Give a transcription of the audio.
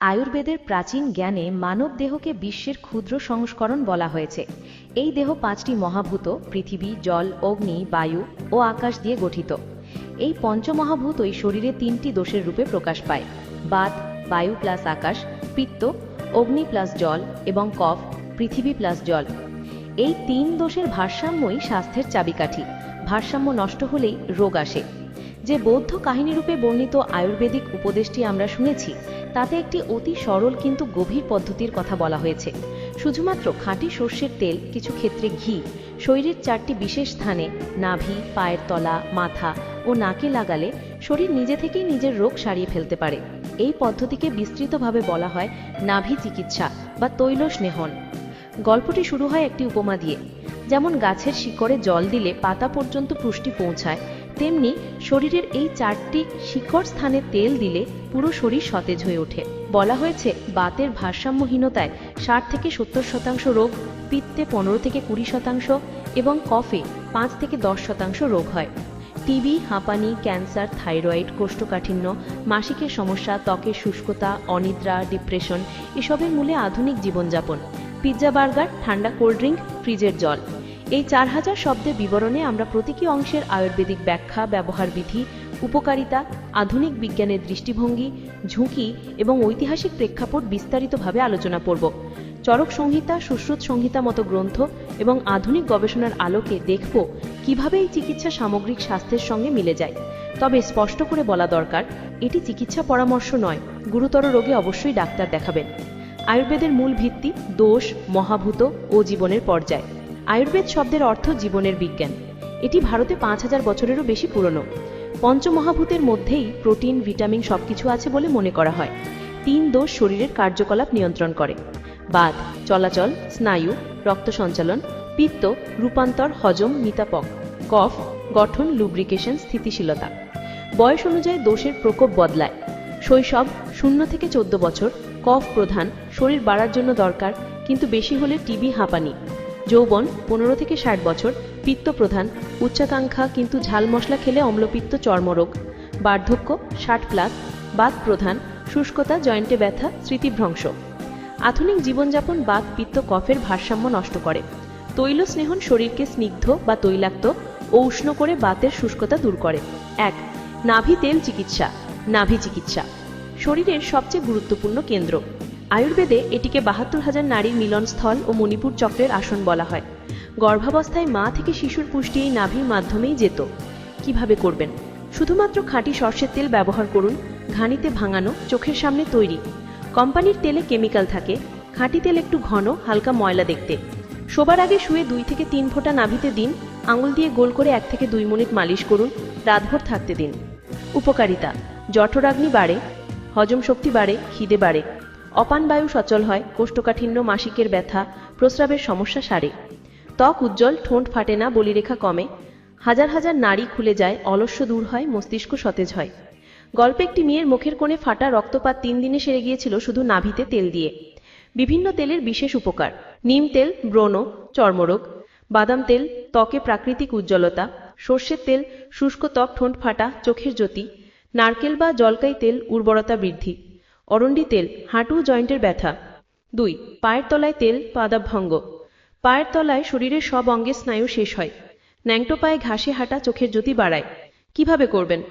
আয়ুর্বেদের প্রাচীন জ্ঞানে মানব দেহকে বিশ্বের ক্ষুদ্র সংস্করণ বলা হয়েছে। এই দেহ পাঁচটি মহাভূত, পৃথিবী, জল, অগ্নি, বায়ু ও আকাশ দিয়ে গঠিত। এই পঞ্চমহাভূতই শরীরে তিনটি দোষের রূপে প্রকাশ পায়। বাত, বায়ু প্লাস আকাশ, পিত্ত, অগ্নি প্লাস জল এবং কফ, পৃথিবী প্লাস জল। এই তিন দোষের ভারসাম্যই স্বাস্থ্যের চাবিকাঠি। ভারসাম্য নষ্ট হলেই রোগ আসে। যে বৌদ্ধ কাহিনীরূপে বর্ণিত আয়ুর্বেদিক উপদেশটি আমরা শুনেছি, তাতে একটি অতি সরল কিন্তু গভীর পদ্ধতির কথা বলা হয়েছে। শুধুমাত্র খাঁটি সর্ষের তেল, কিছু ক্ষেত্রে ঘি, শরীরের চারটি বিশেষ স্থানে নাভি, পায়ের তলা, মাথা ও নাকে লাগালে শরীর নিজে থেকেই নিজের রোগ সারিয়ে ফেলতে পারে। এই পদ্ধতিকে বিস্তৃতভাবে বলা হয় নাভি চিকিৎসা বা তৈল স্নেহন। গল্পটি শুরু হয় একটি উপমা দিয়ে, যেমন গাছের শিকড়ে জল দিলে পাতা পর্যন্ত পুষ্টি পৌঁছায় তেমনি শরীরের এই চারটি শিকড় স্থানে তেল দিলে পুরো শরীর সতেজ হয়ে ওঠে। বলা হয়েছে, বাতের ভারসাম্যহীনতায় ষাট থেকে সত্তর শতাংশ রোগ, পিত্তে পনেরো থেকে কুড়ি শতাংশ এবং কফে পাঁচ থেকে দশ শতাংশ রোগ হয়। টিবি, হাঁপানি, ক্যান্সার, থাইরয়েড, কোষ্ঠকাঠিন্য, মাসিকের সমস্যা, ত্বকের শুষ্কতা, অনিদ্রা, ডিপ্রেশন এসবের মূলে আধুনিক জীবনযাপন। পিৎজা বার্গার, ঠান্ডা কোল্ড ড্রিঙ্ক, ফ্রিজের জল। এই চার হাজার শব্দের বিবরণে আমরা প্রতীকী অংশের আয়ুর্বেদিক ব্যাখ্যা, ব্যবহার বিধি, উপকারিতা, আধুনিক বিজ্ঞানের দৃষ্টিভঙ্গি, ঝুঁকি এবং ঐতিহাসিক প্রেক্ষাপট বিস্তারিতভাবে আলোচনা করব। চরক সংহিতা, সুশ্রুত সংহিতা মতো গ্রন্থ এবং আধুনিক গবেষণার আলোকে দেখব কীভাবে এই চিকিৎসা সামগ্রিক স্বাস্থ্যের সঙ্গে মিলে যায়। তবে স্পষ্ট করে বলা দরকার, এটি চিকিৎসা পরামর্শ নয়, গুরুতর রোগে অবশ্যই ডাক্তার দেখাবেন। আয়ুর্বেদের মূল ভিত্তি, দোষ, মহাভূত ও জীবনের পর্যায়। আয়ুর্বেদ শব্দের অর্থ জীবনের বিজ্ঞান। এটি ভারতে পাঁচ হাজার বছরেরও বেশি পুরনো। পঞ্চমহাভূতের মধ্যেই প্রোটিন, ভিটামিন সবকিছু আছে বলে মনে করা হয়। তিন দোষ শরীরের কার্যকলাপ নিয়ন্ত্রণ করে। বাত চলাচল, স্নায়ু, রক্ত সঞ্চালন, পিত্ত, রূপান্তর, হজম, নিতাপক। কফ, গঠন লুব্রিকেশন স্থিতিশীলতা। বয়স অনুযায়ী দোষের প্রকোপ বদলায়। শৈশব, শূন্য থেকে চোদ্দ বছর। কফ প্রধান, শরীর বাড়ার জন্য দরকার, কিন্তু বেশি হলে টিবি হাঁপানি। যৌবন পনেরো থেকে ষাট বছর পিত্ত প্রধান উচ্চাকাঙ্ক্ষা কিন্তু ঝাল মশলা খেলে অম্লপিত্ত চর্মরোগ, বার্ধক্য ষাট প্লাস, বাত প্রধান, শুষ্কতা, জয়েন্টে ব্যথা, স্মৃতিভ্রংশ। আধুনিক জীবনযাপন বাত, পিত্ত, কফের ভারসাম্য নষ্ট করে। তৈল স্নেহন শরীরকে স্নিগ্ধ বা তৈলাক্ত ও উষ্ণ করে বাতের শুষ্কতা দূর করে। এক নাভি তেল চিকিৎসা, নাভি চিকিৎসা। শরীরের সবচেয়ে গুরুত্বপূর্ণ কেন্দ্র। আয়ুর্বেদে এটিকে বাহাত্তর হাজার নারীর মিলনস্থল ও মণিপুর চক্রের আসন বলা হয়। গর্ভাবস্থায় মা থেকে শিশুর পুষ্টি এই নাভির মাধ্যমেই যেত। কীভাবে করবেন? শুধুমাত্র খাঁটি সর্ষের তেল ব্যবহার করুন, ঘানিতে ভাঙানো, চোখের সামনে তৈরি। কোম্পানির তেলে কেমিক্যাল থাকে, খাঁটি তেল একটু ঘন, হালকা ময়লা দেখতে। শোবার আগে শুয়ে দুই থেকে তিন ফোঁটা নাভিতে দিন, আঙুল দিয়ে গোল করে এক থেকে দুই মিনিট মালিশ করুন, রাতভর থাকতে দিন। উপকারিতা, জঠরাগ্নি বাড়ে, হজম শক্তি বাড়ে, খিদে বাড়ে। অপান বায়ু সচল হয়, কোষ্ঠকাঠিন্য, মাসিকের ব্যথা, প্রস্রাবের সমস্যা সারে। ত্বক উজ্জ্বল, ঠোঁট ফাটে না, বলিরেখা কমে। হাজার হাজার নাড়ি খুলে যায়, অলস্য দূর হয়, মস্তিষ্ক সতেজ হয়। গল্পে একটি মেয়ের মুখের কোণে ফাটা রক্তপাত তিন দিনে সেরে গিয়েছিল শুধু নাভিতে তেল দিয়ে। বিভিন্ন তেলের বিশেষ উপকার। নিম তেল, ব্রণ, চর্মরোগ, বাদাম তেল, ত্বকে প্রাকৃতিক উজ্জ্বলতা, সর্ষের তেল, শুষ্ক ত্বক, ঠোঁট ফাটা, চোখের জ্যোতি, নারকেল বা জলকাই তেল, উর্বরতা বৃদ্ধি। অরণ্ডি তেল, হাঁটু জয়েন্টের ব্যথা। দুই, পায়ের তলায় তেল, পাদাভঙ্গ। পায়ের তলায় শরীরের সব অঙ্গে স্নায়ু শেষ হয়। ন্যাংটো পায়ে ঘাসে হাঁটা চোখের জ্যোতি বাড়ায়। কীভাবে করবেন?